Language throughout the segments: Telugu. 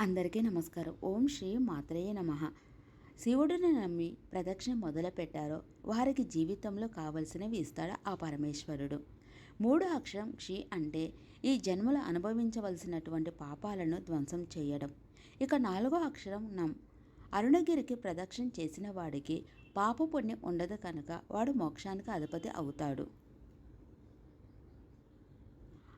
అందరికీ నమస్కారం. ఓం శ్రీ మాత్రేయ నమ. శివుడిని నమ్మి ప్రదక్షిణ మొదలుపెట్టారో వారికి జీవితంలో కావలసినవి ఇస్తాడు ఆ పరమేశ్వరుడు. మూడు అక్షరం క్షి అంటే ఈ జన్మలో అనుభవించవలసినటువంటి పాపాలను ధ్వంసం చేయడం. ఇక నాలుగో అక్షరం నమ్ అరుణగిరికి ప్రదక్షిణ చేసిన వాడికి పాప పుణ్యం ఉండదు కనుక వాడు మోక్షానికి అధిపతి అవుతాడు.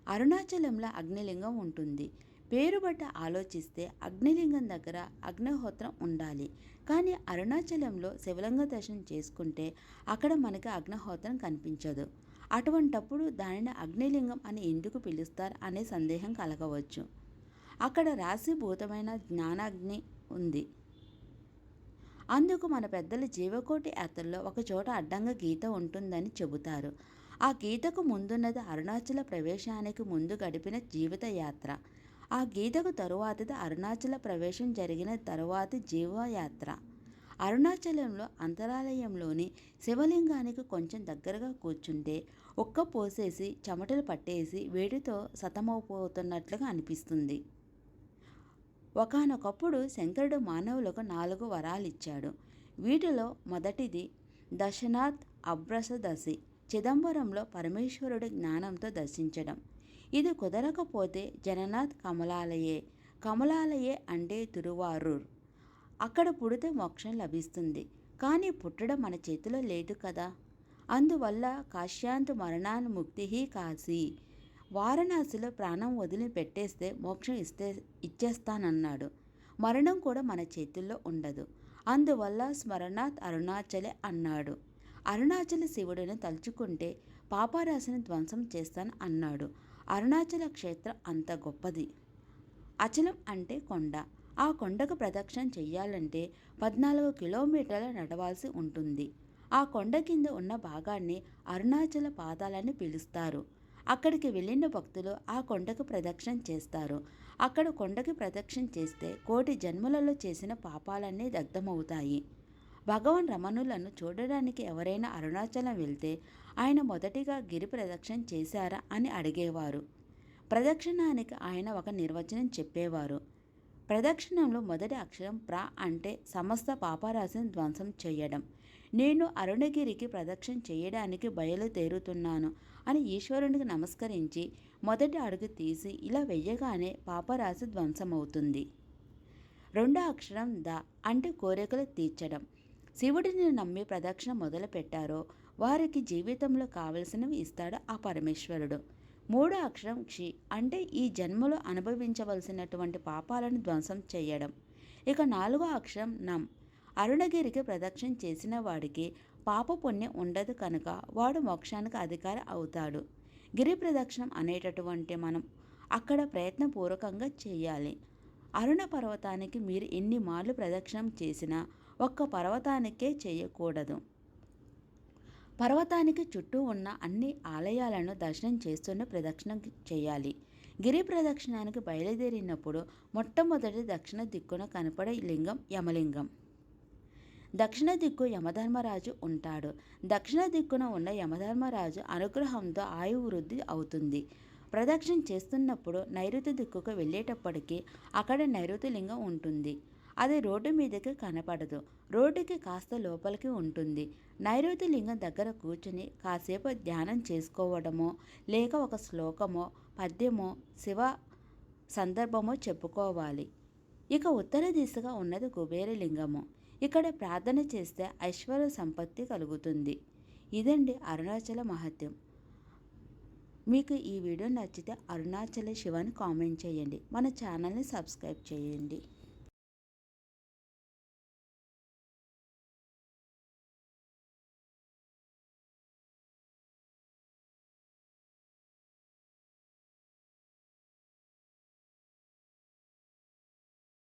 అరుణాచలంలో అగ్నిలింగం ఉంటుంది. పేరుబట్ట ఆలోచిస్తే అగ్నిలింగం దగ్గర అగ్నిహోత్రం ఉండాలి. కానీ అరుణాచలంలో శివలింగ దర్శనం చేసుకుంటే అక్కడ మనకి అగ్నిహోత్రం కనిపించదు. అటువంటప్పుడు దానిని అగ్నిలింగం అని ఎందుకు పిలుస్తారు అనే సందేహం కలగవచ్చు. అక్కడ రాశిభూతమైన జ్ఞానాగ్ని ఉంది. అందుకు మన పెద్దల జీవకోటి యాత్రలో ఒక చోట అడ్డంగా గీత ఉంటుందని చెబుతారు. ఆ గీతకు ముందున్నది అరుణాచల ప్రవేశానికి ముందు గడిపిన జీవిత యాత్ర. ఆ గీతకు తరువాతది అరుణాచల ప్రవేశం జరిగిన తరువాతి జీవయాత్ర. అరుణాచలంలో అంతరాలయంలోని శివలింగానికి కొంచెం దగ్గరగా కూర్చుంటే ఒక్క పోసేసి చెమటలు పట్టేసి వేడితో సతమవుపోతున్నట్లుగా అనిపిస్తుంది. ఒకనొకప్పుడు శంకరుడు మానవులకు నాలుగు వరాలు ఇచ్చాడు వీటిలో మొదటిది దశనాథ్ అభ్రసదశి చిదంబరంలో పరమేశ్వరుడి జ్ఞానంతో దర్శించడం. ఇది కుదరకపోతే జననాథ్ కమలాలయే. కమలాలయే అంటే తిరువారూర్. అక్కడ పుడితే మోక్షం లభిస్తుంది. కానీ పుట్టడం మన చేతిలో లేదు కదా. అందువల్ల కాశ్యాంతు మరణాన్ని ముక్తి కాశీ. వారణాసిలో ప్రాణం వదిలి పెట్టేస్తే మోక్షం ఇస్తే ఇచ్చేస్తానన్నాడు. మరణం కూడా మన చేతుల్లో ఉండదు. అందువల్ల స్మరణాత్ అరుణాచలే అన్నాడు. అరుణాచల శివుడిని తలుచుకుంటే పాపారాశిని ధ్వంసం చేస్తాను అన్నాడు. అరుణాచల క్షేత్రం అంత గొప్పది. అచలం అంటే కొండ. ఆ కొండకు ప్రదక్షిణ చెయ్యాలంటే పద్నాలుగు కిలోమీటర్ల నడవాల్సి ఉంటుంది. ఆ కొండ కింద ఉన్న భాగాన్ని అరుణాచల పాదాలని పిలుస్తారు. అక్కడికి వెళ్ళిన భక్తులు ఆ కొండకు ప్రదక్షిణ చేస్తారు. అక్కడ కొండకి ప్రదక్షిణ చేస్తే కోటి జన్మలలో చేసిన పాపాలన్నీ దగ్ధమవుతాయి. భగవాన్ రమణులను చూడడానికి ఎవరైనా అరుణాచలం వెళ్తే ఆయన మొదటిగా గిరి ప్రదక్షిణ చేశారా అని అడిగేవారు. ప్రదక్షిణానికి ఆయన ఒక నిర్వచనం చెప్పేవారు. ప్రదక్షిణంలో మొదటి అక్షరం ప్ర అంటే సమస్త పాపరాశిని ధ్వంసం చేయడం. నేను అరుణగిరికి ప్రదక్షిణ చేయడానికి బయలుదేరుతున్నాను అని ఈశ్వరునికి నమస్కరించి మొదటి అడుగు తీసి ఇలా వెయ్యగానే పాపరాశి ధ్వంసమవుతుంది. రెండో అక్షరం ద అంటే కోరికలు తీర్చడం. శివుడిని నమ్మి ప్రదక్షిణ మొదలు పెట్టారో వారికి జీవితంలో కావలసినవి ఇస్తాడు ఆ పరమేశ్వరుడు. మూడో అక్షరం క్షి అంటే ఈ జన్మలో అనుభవించవలసినటువంటి పాపాలను ధ్వంసం చేయడం. ఇక నాలుగో అక్షరం నమ్ అరుణగిరికి ప్రదక్షిణ చేసిన వాడికి పాప పుణ్యం ఉండదు కనుక వాడు మోక్షానికి అధికారి అవుతాడు. గిరి ప్రదక్షిణం అనేటటువంటి మనం అక్కడ ప్రయత్నపూర్వకంగా చేయాలి. అరుణ పర్వతానికి మీరు ఎన్ని మార్లు ప్రదక్షిణం చేసినా ఒక్క పర్వతానికే చేయకూడదు. పర్వతానికి చుట్టూ ఉన్న అన్ని ఆలయాలను దర్శనం చేస్తూనే ప్రదక్షిణ చేయాలి. గిరి ప్రదక్షిణానికి బయలుదేరినప్పుడు మొట్టమొదటి దక్షిణ దిక్కున కనపడే లింగం యమలింగం. దక్షిణ దిక్కు యమధర్మరాజు ఉంటాడు. దక్షిణ దిక్కున ఉన్న యమధర్మరాజు అనుగ్రహంతో ఆయువు వృద్ధి అవుతుంది. ప్రదక్షిణ చేస్తున్నప్పుడు నైరుతి దిక్కుకు వెళ్ళేటప్పటికీ అక్కడ నైరుతి లింగం ఉంటుంది. అది రోడ్డు మీదకి కనపడదు. రోడ్డుకి కాస్త లోపలికి ఉంటుంది. నైరుతి లింగం దగ్గర కూర్చుని కాసేపు ధ్యానం చేసుకోవడమో లేక ఒక శ్లోకమో పద్యమో శివ సందర్భమో చెప్పుకోవాలి. ఇక ఉత్తర దిశగా ఉన్నది కుబేరలింగము ఇక్కడ ప్రార్థన చేస్తే ఐశ్వర్య సంపత్తి కలుగుతుంది. ఇదండి అరుణాచల మహత్యం. మీకు ఈ వీడియో నచ్చితే అరుణాచల శివాని కామెంట్ చేయండి. మన ఛానల్ని సబ్స్క్రైబ్ చేయండి.